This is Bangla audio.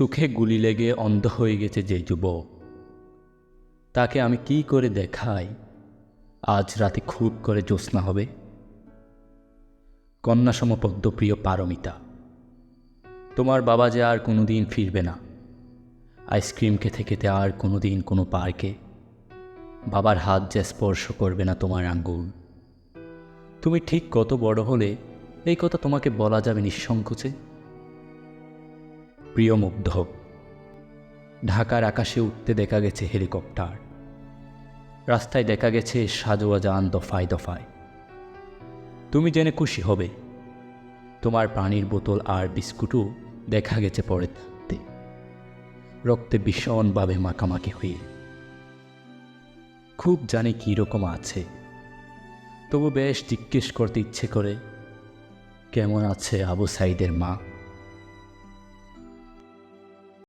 চোখে গুলি লেগে অন্ধ হয়ে গেছে যে যুবক। তাকে আমি কি করে দেখাই? আজ রাতে খুব করে জ্যোৎস্না হবে। কন্যাসম পদ্মপ্রিয় পারমিতা, তোমার বাবা যে আর কোনো দিন ফিরবে না। আইসক্রিম খেতে খেতে আর কোনো দিন কোনো পার্কে। বাবার হাত যে স্পর্শ করবে না তোমার আঙ্গুল। তুমি ঠিক কত বড় হলে এই কথা তোমাকে বলা যাবে নিঃসংকোচে। প্রিয় মুগ্ধ ঢাকার আকাশে উঠতে দেখা গেছে হেলিকপ্টার। রাস্তায় দেখা গেছে সাজোয়া যান দফায় দফায়। তুমি জেনে খুশি হবে, তোমার পানির বোতল আর বিস্কুটও দেখা গেছে পরে থাকতে রক্তে ভীষণভাবে মাখামাখি হয়ে। খুব জানি কী রকম আছে। তবু বেশ জিজ্ঞেস করতে ইচ্ছে করে, কেমন আছে আবু সাইদের মা?